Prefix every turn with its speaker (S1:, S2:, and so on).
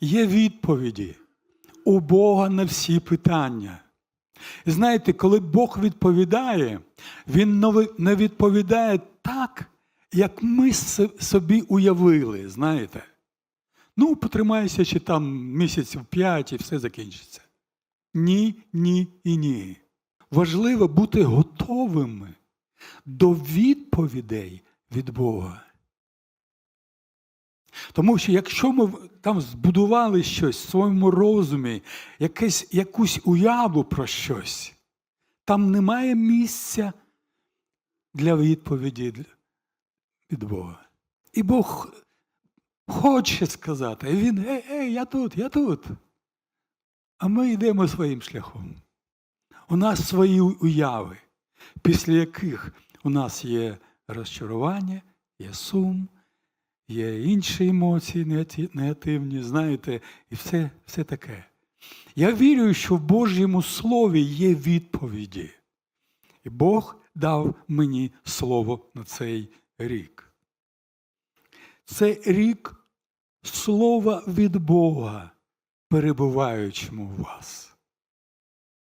S1: Є відповіді у Бога на всі питання. І знаєте, коли Бог відповідає, Він не відповідає так, як ми собі уявили, знаєте. Ну, потримайся ще там місяців п'ять і все закінчиться. Ні, ні і ні. Важливо бути готовими до відповідей від Бога. Тому що якщо ми там збудували щось в своєму розумі, якесь, якусь уяву про щось, там немає місця для відповіді від Бога. І Бог хоче сказати, Він, ей, ей, я тут, я тут. А ми йдемо своїм шляхом. У нас свої уяви, після яких у нас є розчарування, є сум, є інші емоції негативні, знаєте, і все, все таке. Я вірю, що в Божому Слові є відповіді. І Бог дав мені слово на цей рік. Це рік слова від Бога, перебуваючому в вас.